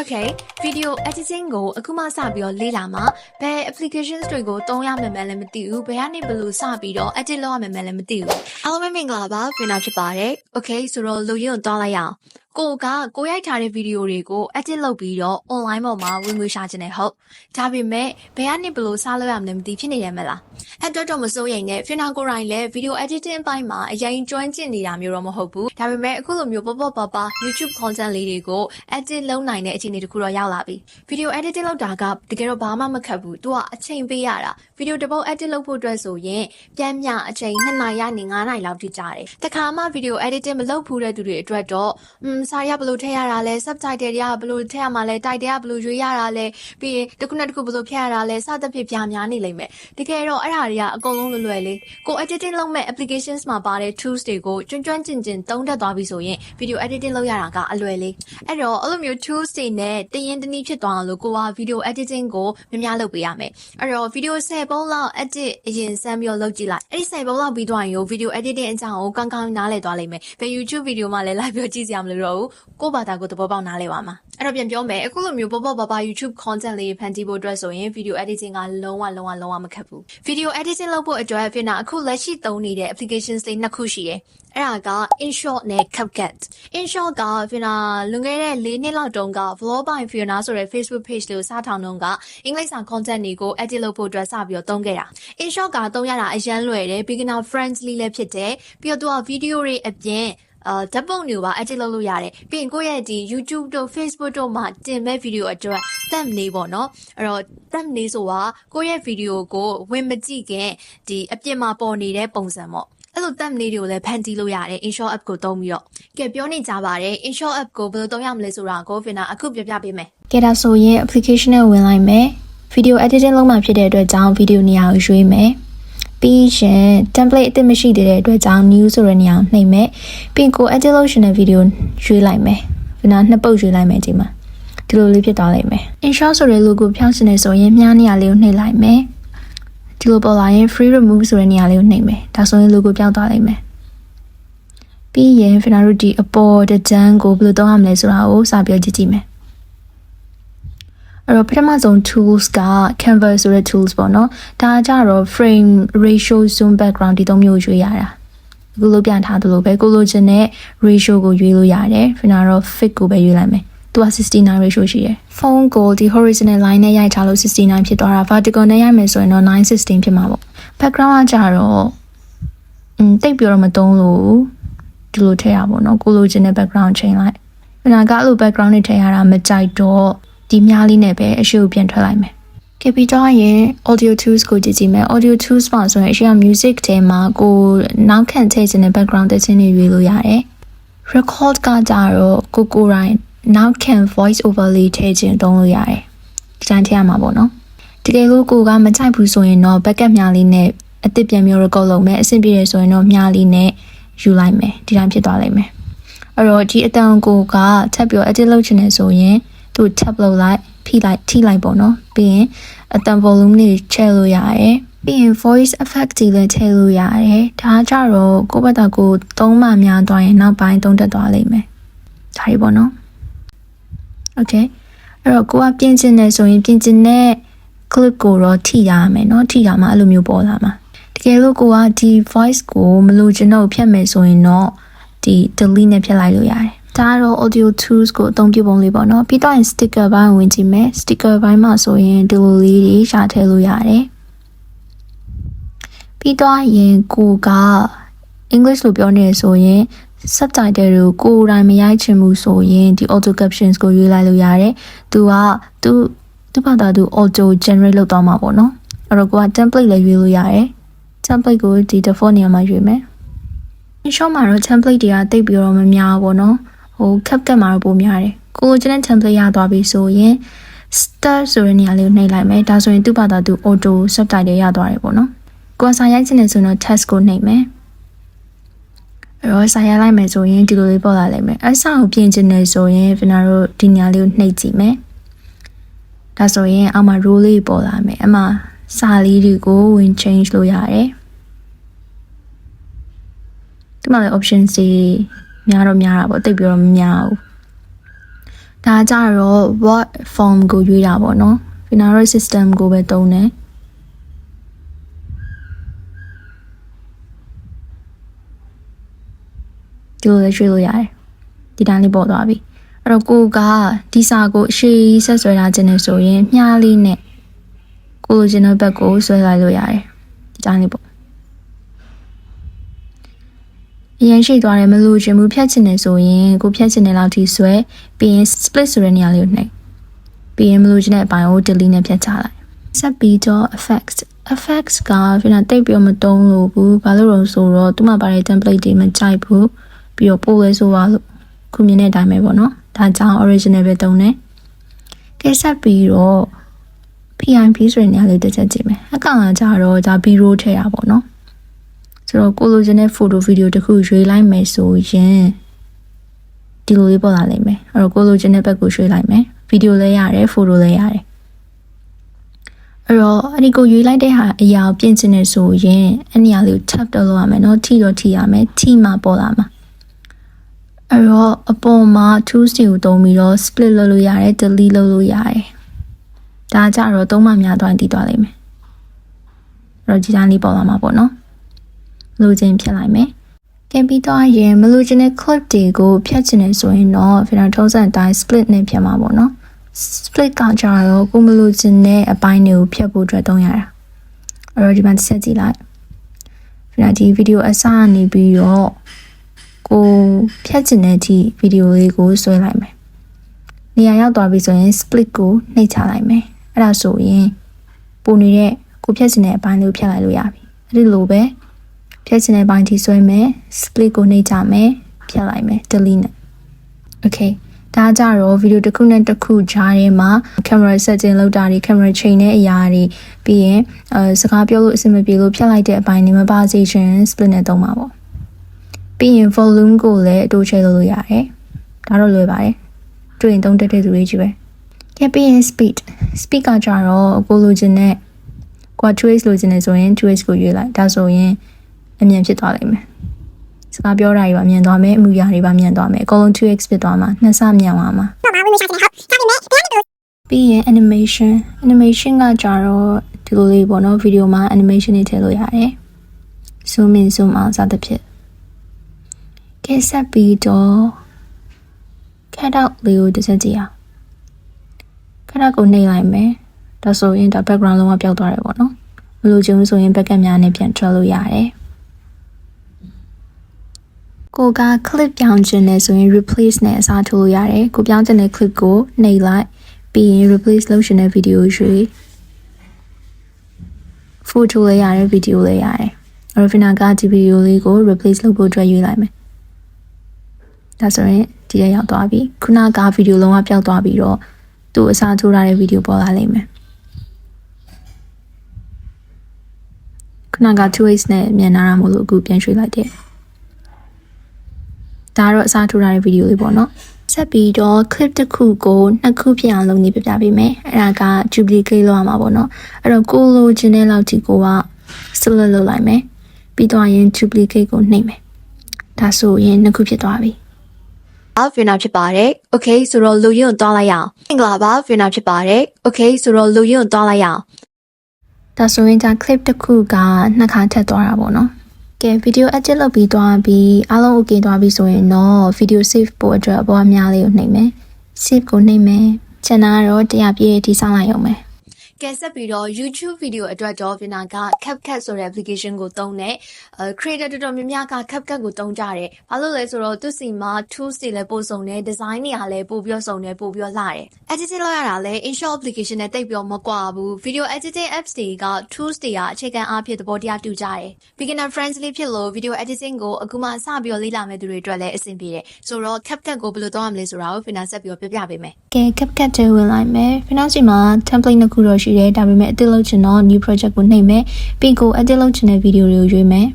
Okay video editing ကိုအခုမှစပြီးတော့လေ့လာမှာဘယ် applications တွေကိုသုံးရမယ်မှန်းလည်းမသိဘူးဘယ်ကနေဘယ်လိုစပြီးတော့ edit လုပ်ရမယ်မှန်းလည်းမသိဘူးအားလုံးပဲမင်္ဂလာပါဖင်နာဖြစ်ပါတယ် Okay ဆိုတော့လူရင်းကိုတွားလိုက်ရအောင် ကိုကကိုရိုက်ထားတဲ့ဗီဒီယိုတွေကို edit လုပ်ပြီးတော့ online ပေါ်မှာဝင်ငွေရှာချင်တယ်ဟုတ်ဒါပေမဲ့ဘယ်ကနေဘယ်လိုစလုပ်ရမလဲမသိဖြစ်နေရမလားအဲ့တော့တော့မစိုးရိမ်နဲ့ဖင်နာကိုရိုင်းလည်း video editing အပိုင်းမှာအရင်ကျွမ်းကျင်နေတာမျိုးတော့မဟုတ်ဘူးဒါပေမဲ့အခုလိုမျိုးပေါ့ပေါ့ပါပါ YouTube content လေးတွေကို edit လုပ်နိုင်တဲ့အခြေအနေတစ်ခုတော့ရောက်လာပြီ video editing လုပ်တာကတကယ်တော့ဘာမှမခက်ဘူးသူကအချိန်ပေးရတာ video တစ်ပုတ် edit လုပ်ဖို့အတွက်ဆိုရင်ပြန်မြအချိန်2နာရီကနေ9နာရီလောက်ထိကြာတယ်တခါမှ video editing မလုပ်ဘူးတဲ့သူတွေအတွက်တော့อืมစာရဘယ်လိုထည့်ရတာလဲ subtitle တွေကဘယ်လိုထည့်ရမှာလဲ title ကဘယ်လိုရွေးရတာလဲပြီးရင်တစ်ခုနဲ့တစ်ခုဘယ်လိုဖြတ်ရတာလဲစသဖြင့်ပြများနေလိမ့်မယ်တကယ်တော့အဲ့ဒါတွေကအကုန်လုံးလွယ်လွယ်လေးကို editing လုပ်မဲ့ applications မှာပါတဲ့ tools တွေကိုကျွမ်းကျွမ်းကျင်ကျင်သုံးတတ်သွားပြီဆိုရင် video editing လုပ်ရတာကအလွယ်လေးအဲ့တော့အဲ့လိုမျိုး tools တွေနဲ့တရင်တနည်းဖြစ်သွားအောင်လို့ကိုက video editing ကိုများများလုပ်ပေးရမယ်အဲ့တော့ video 10ပုံလောက် edit အရင်စမ်းပြီးတော့လုပ်ကြည့်လိုက်အဲ့ဒီ10ပုံလောက်ပြီးသွားရင်ရော video editing အကြောင်းကိုကောင်းကောင်းနားလည်သွားလိမ့်မယ်ဘယ် YouTube video မှလည်း live ပြောကြည့်စရာမလိုတော့ဘူးကိုယ့်ဘာသာကိုယ်သဘောပေါက်နားလည်ပါမှာအဲ့တော့ပြန်ပြောမယ်အခုလိုမျိုးပေါ့ပေါ့ပါပါ YouTube content လေးဖန်တီးဖို့အတွက်ဆိုရင် video editing ကလုံးဝလုံးဝလုံးဝမခက်ဘူး video editing လုပ်ဖို့အတွက်ဖြစ်နာအခုလက်ရှိသုံးနေတဲ့ applications တွေနှစ်ခုရှိတယ်အဲ့ဒါက InShot နဲ့ CapCut InShot က Fiona လွန်ခဲ့တဲ့၄နှစ်လောက်တုန်းက Vlog by Fiona ဆိုတဲ့ Facebook page လေးကိုစထောင်တုန်းကအင်္ဂလိပ်စာ content တွေကို edit လုပ်ဖို့အတွက်စပြီးတော့သုံးခဲ့တာ InShot ကသုံးရတာအရန်လွယ်တယ် beginner friendly လည်းဖြစ်တယ်ပြီးတော့သူက video တွေအပြင် အာဓာတ်ပုံတွေပါ edit လုပ်လို့ရတယ်ပြီးရင်ကိုယ့်ရဲ့ဒီ YouTube တို့ Facebook တို့မှာတင်မဲ့ video အတွက် thumbnail ပေါ့နော်အဲ့တော့ thumbnail ဆိုတာကိုယ့်ရဲ့ video ကိုဝင်မကြည့်ခင်ဒီအပြင်မှာပေါ်နေတဲ့ပုံစံပေါ့အဲ့လို thumbnail တွေကိုလည်းဖန်တီးလို့ရတယ် InShot app ကိုသုံးပြီးတော့ကဲပြောနေကြပါတယ် InShot app ကိုဘယ်လိုသုံးရမလဲဆိုတာကို Fina အခုပြပြပေးမယ်ကဲဒါဆိုရင် application နဲ့ဝင်လိုက်မယ် video editing လုပ်မှဖြစ်တဲ့အတွက်ကြောင့် video နေရာကိုရွေးမယ် ပြီးရင် template အသစ်မရှိသေးတဲ့အတွက်ကြောင့် new ဆိုတဲ့နေရာကိုနှိပ်မယ်ပြီးရင်ကို edit လုပ်ရှင်တဲ့ video ရွေးလိုက်မယ်ဒီနာနှစ်ပုတ်ရွေးလိုက်မယ်ဒီမှာဒီလိုလေးဖြစ်သွားလိမ့်မယ် InShot ဆိုတဲ့ logo ဖြောင်းစင်နေဆိုရင်မြားနေရာလေးကိုနှိပ်လိုက်မယ်ဒီလိုပေါ်လာရင် free remove ဆိုတဲ့နေရာလေးကိုနှိပ်မယ်ဒါဆိုရင် logo ပြောင်းသွားလိမ့်မယ်ပြီးရင် Fina တို့ဒီအပေါ်တကြမ်းကိုဘယ်လိုသုံးရမလဲဆိုတာကိုစပြောကြည့်ကြည့်မယ် အဲ့တော့ပထမဆုံး tools က canvas ဆိုတဲ့ tools ပေါ့နော်ဒါကြတော့ frame ratio zoom background ဒီသုံးမျိုးရွေးရတာအခုလိုပြန်ထားသလိုပဲကိုလိုချင်တဲ့ ratio ကိုရွေးလို့ရတယ်ဖင်နာတော့ fit ကိုပဲရွေးလိုက်မယ်သူက69 ratio ရှိတယ်ဖုန်းကိုဒီ horizontal line နဲ့ရိုက်ထားလို့69ဖြစ်သွားတာ vertical နဲ့ရိုက်မယ်ဆိုရင်တော့916ဖြစ်မှာပေါ့ background ကကြတော့อืมတိတ်ပြီးတော့မသုံးလို့ဒီလိုထည့်ရပါတော့ကိုလိုချင်တဲ့ background ချိန်လိုက်ဖင်နာကအဲ့လို background တွေထည့်ရတာမကြိုက်တော့ ဒီမြားလေးနဲ့ပဲအရှိကိုပြန်ထွက်လိုက်မယ်။ KP တော့ရင် audio tools ကိုကြည့်ကြည့်မယ် audio tools မှာဆိုရင်အရှိက music ထဲမှာကိုနောက်ခံထည့်ခြင်းနဲ့ background တခြင်းတွေရွေးလို့ရတယ်။ record ကကြတော့ကိုကိုရိုင်းနောက်ခံ voice over လေးထည့်ခြင်းတုံးလို့ရတယ်။ဒီတိုင်းထည့်ရမှာပေါ့နော်။တကယ်လို့ကိုကမကြိုက်ဘူးဆိုရင်တော့ backup မြားလေးနဲ့အသစ်ပြန်မျိုး record လုပ်မယ်အဆင်ပြေတယ်ဆိုရင်တော့မြားလေးနဲ့ယူလိုက်မယ်ဒီတိုင်းဖြစ်သွားလိမ့်မယ်။အဲ့တော့ဒီအတန်ကိုကထပ်ပြီး edit လုပ်ချင်တယ်ဆိုရင် သူ tap လုပ်လိုက်ဖိလိုက်ထိလိုက်ပေါ့နော်ပြီးရင်အတန် volume လေးချဲလို့ရတယ်ပြီးရင် voice effect တွေလည်းထည့်လို့ရတယ်။ဒါကြတော့ကိုယ့်ဘက်တော်ကိုသုံးမှများသွားရင်နောက်ပိုင်းသုံးတက်သွားလိမ့်မယ်။ဒါရီပေါ့နော်။ Okay ။အဲ့တော့ကိုကပြင်ကျင်နေဆိုရင်ပြင်ကျင်တဲ့ clip ကိုတော့ထိရမယ်နော်။ထိရမှာအဲ့လိုမျိုးပေါ်လာမှာ။တကယ်လို့ကိုကဒီ voice ကိုမလိုချင်တော့ဖြတ်မယ်ဆိုရင်တော့ဒီ delete နဲ့ဖြတ်လိုက်လို့ရတယ်။ ဒါကတော့ audio tools ကိုအသုံးပြုပုံလေးပေါ့နော်ပြီးတော့ရင် sticker ဘိုင်းဝင်ကြည့်မယ် sticker ဘိုင်းမှာဆိုရင်ဒီလိုလေးတွေရှာထည့်လို့ရတယ်ပြီးတော့ရင်ကိုက English လို့ပြောနေဆိုရင် subtitle တွေကိုကိုယ်တိုင်မရိုက်ချင်ဘူးဆိုရင်ဒီ auto captions ကိုရွေးလိုက်လို့ရတယ်သူကသူသူ့ဘာသာသူ auto generate လုပ်သွားမှာပေါ့နော်အဲ့တော့ကိုက template လည်းရွေးလို့ရတယ် template ကိုဒီ default နေရာမှာရွေးမယ် short မှာတော့ template တွေကတိတ်ပြီးတော့မများဘူးပေါ့နော် ဟို CapCut မှာတော့ပိုများတယ်ကိုကိုကျွန်တဲ့ template ရသွားပြီဆိုရင် start ဆိုတဲ့နေရာလေးကိုနှိပ်လိုက်မယ်ဒါဆိုရင်သူ့ဘာသာသူ auto subtitle ရသွားတယ်ပေါ့နော်ကိုယ်စာရိုက်ချင်တယ်ဆိုတော့ test ကိုနှိပ်မယ်အဲ့တော့စာရိုက်လိုက်မယ်ဆိုရင်ဒီလိုလေးပေါ်လာလိမ့်မယ်အဆောက်ပြင်ချင်တယ်ဆိုရင်ကျွန်တော်တို့ဒီနေရာလေးကိုနှိပ်ကြည့်မယ်ဒါဆိုရင်အောက်မှာ role လေးပေါ်လာမယ်အမှစာလေးတွေကိုဝင် change လို့ရတယ်ဒီမှာလည်း options တွေ များတော့များတာပေါ့တိတ်ပြီးတော့မများဘူးဒါကြတော့ what form ကိုရွေးတာပေါ့နော် binary system ကိုပဲသုံးတယ်ဒီလိုလည်းရွှေ့လို့ရတယ်ဒီတိုင်းလေးပေါ်သွားပြီအဲ့တော့ကိုကဒီစာကိုအရှိဆက်ဆွဲထားခြင်းနဲ့ဆိုရင်မြားလေးနဲ့ကိုလိုချင်တဲ့ဘက်ကိုဆွဲလိုက်လို့ရတယ်ဒီတိုင်းလေးပေါ့ အရင်ရှိသွားတယ်မလို့ချင်ဘူးဖြတ်ချင်တယ်ဆိုရင်ကိုဖြတ်ချင်တဲ့လောက်ထိဆွဲပြီးရင် split ဆိုတဲ့နေရာလေးကိုနှိပ်ပြီးရင်မလို့ချင်တဲ့အပိုင်းကို delete နဲ့ဖြတ်ချလိုက်ဆက်ပြီးတော့ effects effects ကကျွန်တော်တိတ်ပြီးတော့မသုံးလို့ဘူးဘာလို့လဲဆိုတော့သူ့မှာပါတဲ့ template တွေမကြိုက်ဘူးပြီးတော့ပို့လဲဆိုပါလို့ခုမြင်တဲ့အတိုင်းပဲပေါ့နော်ဒါကြောင့် original ပဲသုံးတယ်ကဲဆက်ပြီးတော့ PIP ဆိုတဲ့နေရာလေးတစ်ချက်ကြည့်မယ်အကောင်ကကြတော့ဒါ B-roll ထည့်တာပေါ့နော် ဆိုတော့ကိုလိုချင်တဲ့ဖိုတိုဗီဒီယိုတစ်ခုရွေးလိုက်မယ်ဆိုရင်ဒီလိုလေးပေါ်လာလိမ့်မယ်အဲ့တော့ကိုလိုချင်တဲ့ဘက်ကိုရွှေ့လိုက်မယ်ဗီဒီယိုလည်းရတယ်ဖိုတိုလည်းရတယ်အဲ့တော့အဲ့ဒီကိုရွေးလိုက်တဲ့ဟာအရာကိုပြင်ချင်နေဆိုရင်အဲ့နေရာလေးကို tap တော့လုပ်ရမယ်နော်ထိတော့ထိရမယ်ထိမှပေါ်လာမှာအဲ့တော့အပေါ်မှာ tools တွေကိုတုံးပြီးတော့ split လုပ်လို့ရတယ် delete လုပ်လို့ရတယ်ဒါကြတော့သုံးမှများသွားရင်တည်သွားလိမ့်မယ်အဲ့တော့ဒီတိုင်းလေးပေါ်လာမှာပေါ့နော် လိုချင်ဖြစ်လိုက်မယ်ကင်ပြီးတော့ရင်မလိုချင်တဲ့ clip တွေကိုဖြတ်ချင်နေဆိုရင်တော့ final ထုံးစံအတိုင်း split နဲ့ဖြတ်မှာပေါ့နော် split ကကြတော့ကိုမလိုချင်တဲ့အပိုင်းတွေကိုဖြတ်ဖို့အတွက်သုံးရတာအဲ့တော့ဒီမှာတစ်ချက်ကြည့်လိုက် final ဒီ video အစကနေပြီးတော့ကိုဖြတ်ချင်တဲ့ဒီဗီဒီယိုလေးကိုဆွဲလိုက်မယ်နေရာရောက်သွားပြီဆိုရင် split ကိုနှိပ်ချလိုက်မယ်အဲ့ဒါဆိုရင်ပုံနေတဲ့ကိုဖြတ်ချင်တဲ့အပိုင်းလေးကိုဖြတ်လိုက်လို့ရပြီအဲ့ဒီလိုပဲ ဖြတ်ချင်တဲ့ပိုင်းထိဆွဲမယ် split ကိုနှိပ်ချမယ်ဖြတ်လိုက်မယ် delete နဲ့ okay ဒါကြတော့ဗီဒီယိုတစ်ခုနဲ့တစ်ခုကြားထဲမှာ camera setting လောက်တာတွေ camera chain နဲ့အရာတွေပြီးရင်အဲစကားပြောလို့အဆင်မပြေလို့ဖြတ်လိုက်တဲ့အပိုင်းတွေမပါစေချင် split နဲ့သုံးပါပေါ့ပြီးရင် volume ကိုလည်းအတိုးချဲလုပ်လို့ရတယ်ဒါတော့လွယ်ပါတယ်တွေ့ရင်သုံးတက်တဲ့သူတွေကြီးပဲကဲပြီးရင် speed speed ကကြတော့ကိုလိုချင်တဲ့ကို trace လိုချင်နေဆိုရင် trace ကိုရွေးလိုက်ဒါဆိုရင် အမြန်ဖြစ်သွားလိမ့်မယ်စကားပြောတာတွေပါမြန်သွားမယ်အမှုရာတွေပါမြန်သွားမယ်အကုန်လုံး 2x ဖြစ်သွားမှာနှစ်ဆမြန်သွားမှာပြီးရင် animation animation ကကြတော့ဒီလိုလေးပေါ့နော်ဗီဒီယိုမှာ animation တွေထည့်လို့ရတယ် zoom in zoom out စသဖြင့်ကဲဆက်ပြီးတော့ cut out လေးကိုတစ်ချက်ကြည့်အောင် cut out ကိုနှိပ်လိုက်မယ်ဒါဆိုရင်ဒါ background လုံးဝပျောက်သွားတယ်ပေါ့နော်မလို့ချင်ဘူးဆိုရင် backup များနဲ့ပြန်ထွက်လို့ရတယ် ကိုက clip ပြောင်းခြင်းနဲ့ဆိုရင် replace နဲ့အစားထိုးလို့ရတယ်ကိုပြောင်းခြင်းတဲ့ clip ကိုနှိပ်လိုက်ပြီးရင် replace လုပ်ရှင်တဲ့ video ရွှေ့ photo လေးရတယ် video လေးရတယ်အဲ့တော့ final ကဒီ video လေးကို replace လုပ်ဖို့အတွက်ရွေးလိုက်မယ်ဒါဆိုရင်ဒီရရောက်သွားပြီခုနက video လုံးဝပျောက်သွားပြီးတော့သူ့အစားထိုးထားတဲ့ video ပေါ်လာလိမ့်မယ်ခုနက 2x နဲ့မြန်လာတာမို့လို့အခုပြန်ရွှေ့လိုက်တယ် ဒါတော့အစားထိုးထားတဲ့ဗီဒီယိုလေးပေါ့နော်ဆက်ပြီးတော့ clip တစ်ခုကိုနှစ်ခုဖြစ်အောင်လုပ်နေပြပြပေးမယ်အဲ့ဒါက duplicate လုပ်ရမှာပေါ့နော်အဲ့တော့ကိုလိုချင်တဲ့လောက်ထိကိုက select လုပ်လိုက်မယ်ပြီးတော့ရင် duplicate ကိုနှိပ်မယ်ဒါဆိုရင်နှစ်ခုဖြစ်သွားပြီအော်ဗီနာဖြစ်ပါတယ်။ Okay ဆိုတော့လူရင်းကိုတွားလိုက်ရအောင်။မင်္ဂလာပါဗီနာဖြစ်ပါတယ်။ Okay ဆိုတော့လူရင်းကိုတွားလိုက်ရအောင်ဒါဆိုရင်ဒါ clip တစ်ခုကနှစ်ခါထပ်သွားတာပေါ့နော် ကဲ video edit လုပ်ပြီးသွားပြီးအားလုံး okay သွားပြီဆိုရင်တော့ video save ပို့အတွက်အပေါ်အများလေးကိုနှိပ်မယ် save ကိုနှိပ်မယ်ကျန်တာကတော့တရားပြည့်ထိစောင့်လိုက်ရုံပဲ။ ကဲဆက်ပြီးတော့ YouTube video အတွက်တော့ဗီနာက CapCut ဆိုတဲ့ application ကိုသုံးတယ်။အဲ creator တော်တော်များများက CapCut ကိုသုံးကြတယ်။ဘာလို့လဲဆိုတော့သူစီမှာ tools တွေလည်းပို့ဆောင်တယ် design တွေကလည်းပို့ပြီးတော့ဆောင်တယ်ပို့ပြီးတော့လှတယ်။ editing လုပ်ရတာလည်း InShot application နဲ့တိတ်ပြီးတော့မကွာဘူး။ video editing apps တွေက tools တွေကအခြေခံအားဖြင့်သဘောတရားတူကြတယ်။ beginner friendly ဖြစ်လို့ video editing ကိုအခုမှစပြီးတော့လေ့လာမယ့်သူတွေအတွက်လည်းအဆင်ပြေတယ်။ဆိုတော့ CapCut ကိုဘယ်လိုသုံးရမလဲဆိုတာကိုဗီနာဆက်ပြီးတော့ပြပြပေးမယ်။ကဲ CapCut တွေဝင်လိုက်မယ် Finance မှာ template နှစ်ခုတော့ရှိတယ်ဒါပေမဲ့အသစ်လုပ်ချင်တော့ new project ကိုနှိပ်မယ်ပြီးကို edit လုပ်ချင်တဲ့ video တွေကိုရွေးမယ်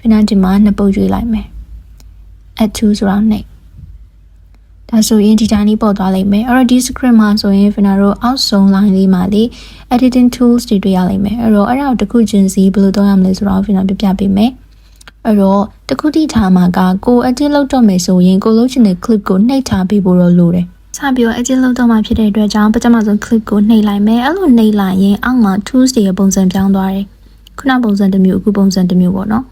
Finance မှာနှစ်ပုတ်ရွေးလိုက်မယ် add to ဆိုတာနှိပ်ဒါဆိုရင်ဒီတိုင်းလေးပေါ်သွားလိမ့်မယ်အဲ့တော့ဒီ script မှာဆိုရင် Finance တို့အောက်ဆုံး line လေးမှာလေ editing tools တွေတွေ့ရလိမ့်မယ်အဲ့တော့အဲ့ဒါကိုတစ်ခုချင်းစီဘယ်လိုသုံးရမလဲဆိုတော့ Finance ပြပြပေးမယ်အဲ့တော့တခုတိထားမှာကကို edit လုပ်တော့မယ်ဆိုရင်ကိုလုပ်ချင်တဲ့ clip ကိုနှိပ်ထားပေးဖို့တော့လိုတယ် စပြီးတော့ edit လုပ်တော့မှဖြစ်တဲ့အတွက်ကြောင့်ပထမဆုံး clip ကိုနှိပ်လိုက်မယ်အဲ့လိုနှိပ်လိုက်ရင်အောက်မှာ tools တွေရဲ့ပုံစံပြောင်းသွားတယ်ခုနပုံစံတစ်မျိုးအခုပုံစံတစ်မျိုးပေါ့နော်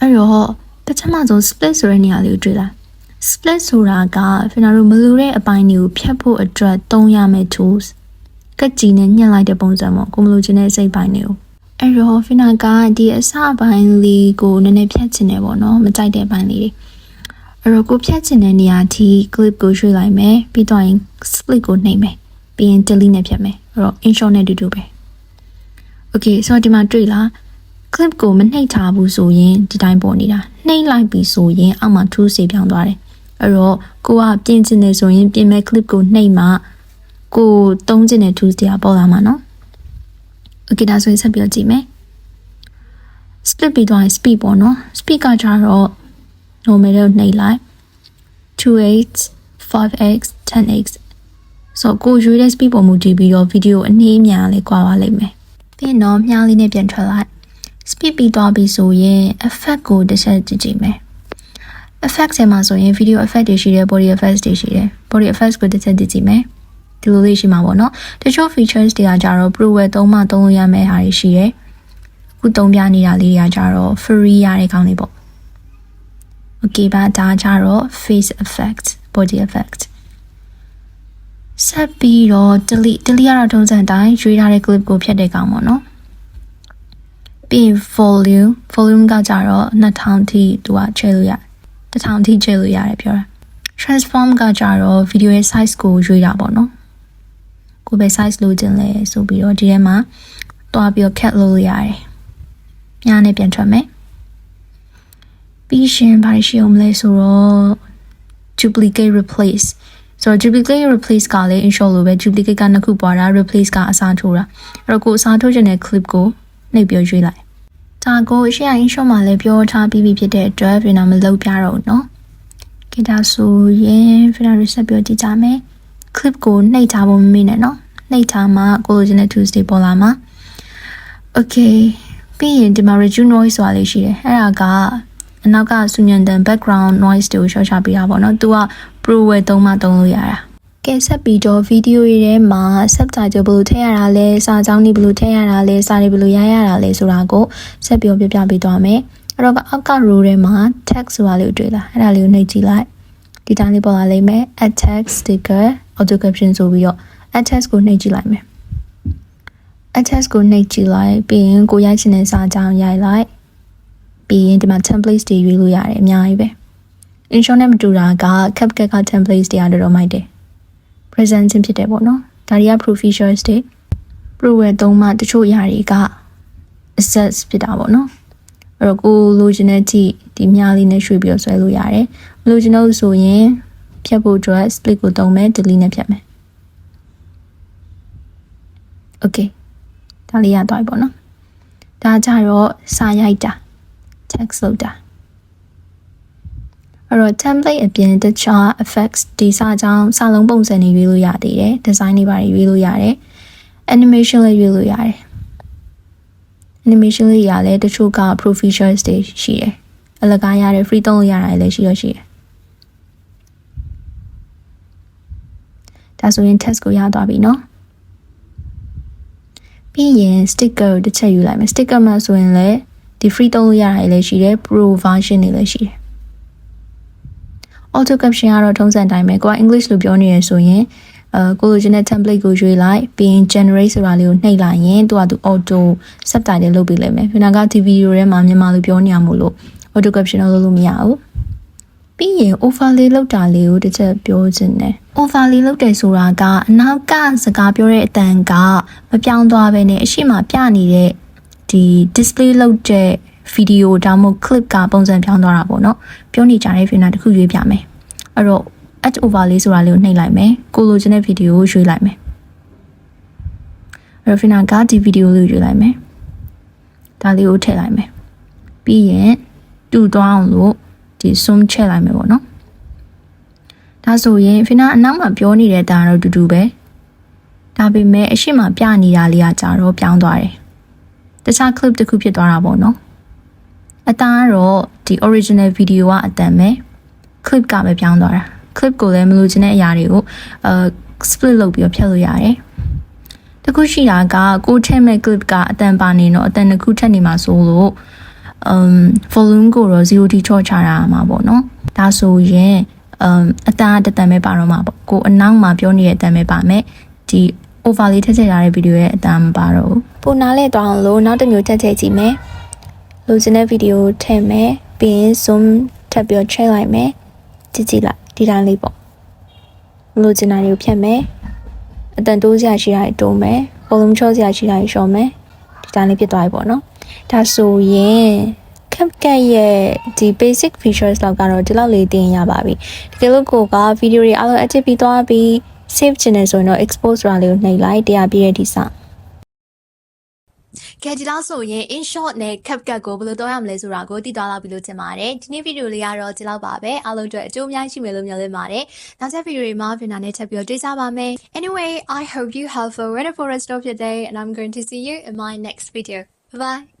အဲ့တော့ပထမဆုံး split ဆိုတဲ့နေရာလေးကိုတွေ့လာ split ဆိုတာကကျွန်တော်တို့မလိုတဲ့အပိုင်းတွေကိုဖြတ်ဖို့အတွက်သုံးရမယ့် tools ကက်ကြီးနဲ့ညှက်လိုက်တဲ့ပုံစံပေါ့ကိုမလိုချင်တဲ့စိတ်ပိုင်းတွေကိုအဲ့တော့ဖင်နာကဒီအစပိုင်းလေးကိုနည်းနည်းဖြတ်ချင်တယ်ပေါ့နော်မကြိုက်တဲ့ပိုင်းလေးတွေ အဲ့တော့ကိုဖြတ်ချင်တဲ့နေရာထိ clip ကိုရွှေ့လိုက်မယ်ပြီးတော့ရင် split ကိုနှိပ်မယ်ပြီးရင် delete နဲ့ဖြတ်မယ်အဲ့တော့ intro နဲ့တူတူပဲ okay ဆိုတော့ဒီမှာတွေ့လား clip ကိုမနှိပ်ထားဘူးဆိုရင်ဒီတိုင်းပေါ်နေတာနှိပ်လိုက်ပြီဆိုရင်အောက်မှာ true စေပြောင်းသွားတယ်အဲ့တော့ကိုကပြင်ချင်တယ်ဆိုရင်ပြင်မဲ့ clip ကိုနှိပ်မှကိုသုံးချင်တဲ့ true တရားပေါ်လာမှာနော် okay ဒါဆိုရင်ဆက်ပြီးတော့ကြည့်မယ် split ပြီးတော့ speed ပေါ့နော် speed ကကြတော့ normal ကိုနှိပ်လိုက် 2x 5x 10x ဆိုတော့ကိုရွေးတဲ့ speed ပေါ်မူတည်ပြီးတော့ video အနည်းအများလေးကွာပါလိမ့်မယ်ပြီးရင်တော့မြားလေးနဲ့ပြန်ထွက်လိုက် speed ပြီးသွားပြီဆိုရင် effect ကိုတစ်ချက်ကြည့်ကြည့်မယ် effect ထဲမှာဆိုရင် video effect တွေရှိတယ် body effects တွေရှိတယ် body effects ကိုတစ်ချက်ကြည့်ကြည့်မယ်ဒီလိုလေးရှိမှာပေါ့နော်တချို့ features တွေကကြတော့ ProWare သုံးမှသုံးလို့ရမယ့်ဟာတွေရှိတယ်အခုသုံးပြနေတာလေးတွေကကြတော့ free ရတဲ့ကောင်းလေးပေါ့ okay ပါဒါကြတော့ face effect body effect ဆက်ပြီးတော့ delete delete ရတော့ထုံးစံတိုင်းရွေးထားတဲ့ clip ကိုဖြတ်တဲ့ကောင်ပေါ့နော်ပြီးရင် volume volume ကကြတော့2000ထိသူကချဲလို့ရ1000ထိချဲလို့ရတယ်ပြောတာ transform ကကြတော့ video ရဲ့ size ကိုရွေးတာပေါ့နော်ကိုပဲ size လိုချင်လဲဆိုပြီးတော့ဒီထဲမှာတွားပြီးတော့ cat လုပ်လို့ရတယ်ညနေပြန်ထွက်မယ် ပြီးရှင်ဘာရှိအောင်မလဲဆိုတော့ duplicate replace ဆိုတော့ duplicate replace ကလည်း ensure လို့ပဲ duplicate ကနှစ်ခုပွားတာ replace ကအစားထိုးတာအဲ့တော့ကိုအစားထိုးခြင်းတဲ့ clip ကိုနှိပ်ပြီးရွေးလိုက်ဒါကိုရှေ့အ ensure မှာလည်းပြောထားပြီးပြီဖြစ်တဲ့အတွက်ပြင်တော့မလုပ်ပြတော့ဘူးเนาะကဒါဆိုရင် final reset ပြောကြည့်ကြမယ် clip ကိုနှိပ်ထားဖို့မမေ့နဲ့เนาะနှိပ်ထားမှကိုလိုချင်တဲ့ Tuesday ပေါ်လာမှာ okay ပြီးရင်ဒီမှာ reduce noise ဆိုတာလေးရှိတယ်အဲ့ဒါက အနောက်ကဆူညံတန် background noise တွေကိုရှော့ချပေးတာပေါ့နော်။ तू က pro ဝယ်သုံးမှသုံးလို့ရတာ။ကဲဆက်ပြီးတော့ဗီဒီယိုတွေထဲမှာ subtitle ဘယ်လိုထည့်ရတာလဲ၊စာကြောင်းတွေဘယ်လိုထည့်ရတာလဲ၊စာတွေဘယ်လိုရိုက်ရတာလဲဆိုတာကိုဆက်ပြီးပြပြပေးသွားမယ်။အဲ့တော့အောက်က row ထဲမှာ text ဆိုတာလေးကိုတွေ့လာ။အဲ့ဒါလေးကိုနှိပ်ကြည့်လိုက်။ဒီတိုင်းလေးပေါ်လာလိမ့်မယ်။ add text sticker auto caption ဆိုပြီးတော့ add text ကိုနှိပ်ကြည့်လိုက်မယ်။ add text ကိုနှိပ်ကြည့်လိုက်ပြီးရင်ကိုရိုက်ချင်တဲ့စာကြောင်းရိုက်လိုက်။ ပြီးရင်ဒီမှာ templates တွေရွေးလို့ရတယ်အများကြီးပဲ intro နဲ့မတူတာက CapCut က templates တွေအတော်တော်မိုက်တယ် presenting ဖြစ်တယ်ပေါ့နော်ဒါတွေက pro features တွေ ProWare သုံးမှတချို့အရာတွေက access ဖြစ်တာပေါ့နော်အဲ့တော့ကိုလိုချင်တဲ့ကြည့်ဒီမြားလေးနဲ့ရွှေ့ပြီးတော့ဆွဲလို့ရတယ်မလိုချင်တော့ဆိုရင်ဖြတ်ဖို့အတွက် split ကိုသုံးမယ် delete နဲ့ဖြတ်မယ် okay ဒါလေးရသွားပြီပေါ့နော်ဒါကြတော့စာရိုက်တာ text လောက်တာအဲ့တော့ template အပြင်တခြား effects ဒီစာကြောင်းစာလုံးပုံစံတွေရွေးလို့ရသေးတယ် design တွေပါရွေးလို့ရတယ် animation လည်းရွေးလို့ရတယ် animation လေးရလဲတချို့က pro features တွေရှိတယ်အလကားရတယ် free သုံးလို့ရတာလည်းရှိရရှိတယ်ဒါဆိုရင် test ကိုရသွားပြီเนาะပြီးရင် sticker ကိုတစ်ချက်ယူလိုက်မယ် sticker မှာဆိုရင်လည်း ဒီ free သုံးလို့ရတာလည်းရှိတယ် pro version တွေလည်းရှိတယ် auto caption ကတော့ထုံးစံတိုင်းပဲကိုက english လို့ပြောနေရဆိုရင်အဲကိုလိုချင်တဲ့ template ကိုရွေးလိုက်ပြီးရင် generate ဆိုတာလေးကိုနှိပ်လိုက်ရင်သူကသူ auto subtitle လုပ်ပေးလိုက်မယ်ခဏကဒီဗီဒီယိုထဲမှာမြန်မာလိုပြောနေရမို့လို့ auto caption လုပ်လို့မရဘူးပြီးရင် overlay လောက်တာလေးကိုတစ်ချက်ပြောချင်တယ် overlay လောက်တယ်ဆိုတာကအနောက်ကစကားပြောတဲ့အတန်ကမပြောင်းသွားဘဲနဲ့အရှိမပြနေတဲ့ ဒီ display လောက်တဲ့ဗီဒီယိုဒါမှမဟုတ် clip ကပုံစံပြောင်းသွားတာပေါ့နော်ပြောနေကြတဲ့ film တစ်ခုရွေးပြမယ်အဲ့တော့ add overlay ဆိုတာလေးကိုနှိပ်လိုက်မယ်ကိုလိုချင်တဲ့ဗီဒီယိုကိုရွေးလိုက်မယ်အဲ့တော့ film ကဒီဗီဒီယိုလေးကိုရွေးလိုက်မယ်ဒါလေးကိုထည့်လိုက်မယ်ပြီးရင်တူသွားအောင်လို့ဒီ zoom ချက်လိုက်မယ်ပေါ့နော်ဒါဆိုရင် final အနောက်မှာပြောနေတဲ့အတန်တော့တူတူပဲဒါပေမဲ့အရှိမပြနေတာလေးကကြာတော့ပြောင်းသွားတယ်တ ခြား clip တစ်ခုဖြစ်သွားတာပေါ့နော်အတန်ကတော့ဒီ original video ကအတန်ပဲ clip ကပဲပြောင်းသွားတာ clip ကိုလည်းမလိုချင်တဲ့အရာတွေကိုအဲ split လုပ်ပြီးတော့ဖြတ်လို့ရတယ်တခုရှိတာကကိုထည့်မဲ့ clip ကအတန်ပါနေတော့အတန်တစ်ခုထက်နေမှာဆိုလို့ um volume ကိုတော့0 t ချော့ချတာမှာပေါ့နော်ဒါဆိုရင် um အတန်အတန်ပဲပါတော့မှာပေါ့ကိုအနောက်မှာပြောနေတဲ့အတန်ပဲပါမယ်ဒီ over လေးထည့်ထည့်ထားတဲ့ဗီဒီယိုရဲ့အတန်မပါတော့ဘူး ပုံနားလဲသွားအောင်လို့နောက်တစ်မျိုးထည့်ထည့်ကြည့်မယ်လိုချင်တဲ့ဗီဒီယိုထည့်မယ်ပြီးရင် zoom ထပ်ပြီးတော့ check လိုက်မယ်ကြည့်ကြည့်လိုက်ဒီတိုင်းလေးပေါ့လိုချင်တာတွေကိုဖြတ်မယ်အတန်တိုးစရာရှိတာတွေတိုးမယ် volume ချော့စရာရှိတာတွေလျှော့မယ်ဒီတိုင်းလေးဖြစ်သွားပြီပေါ့နော်ဒါဆိုရင် CapCut ရဲ့ဒီ basic features လောက်ကတော့ဒီလောက်လေးတင်ရပါပြီတကယ်လို့ကိုကဗီဒီယိုတွေအားလုံး edit ပြီးသွားပြီး save ချင်တယ်ဆိုရင်တော့ export ဆိုတာလေးကိုနှိပ်လိုက်တရားပြည့်တဲ့ဒီစ ကဲဒီလောက်ဆိုရင် in short နဲ့ CapCut ကိုဘယ်လိုတော့ရမလဲဆိုတာကိုသိသွားလောက်ပြီလို့ထင်ပါတယ်ဒီနေ့ဗီဒီယိုလေးကတော့ဒီလောက်ပါပဲအားလုံးအတွက်အကျိုးအများကြီးရှိမယ်လို့မျှော်လင့်ပါတယ်နောက်ထပ်ဗီဒီယိုတွေမှာပြင်တာနဲ့ထပ်ပြီးတော့တွေ့ကြပါမယ် anyway i hope you have a wonderful rest of your day and i'm going to see you in my next video bye bye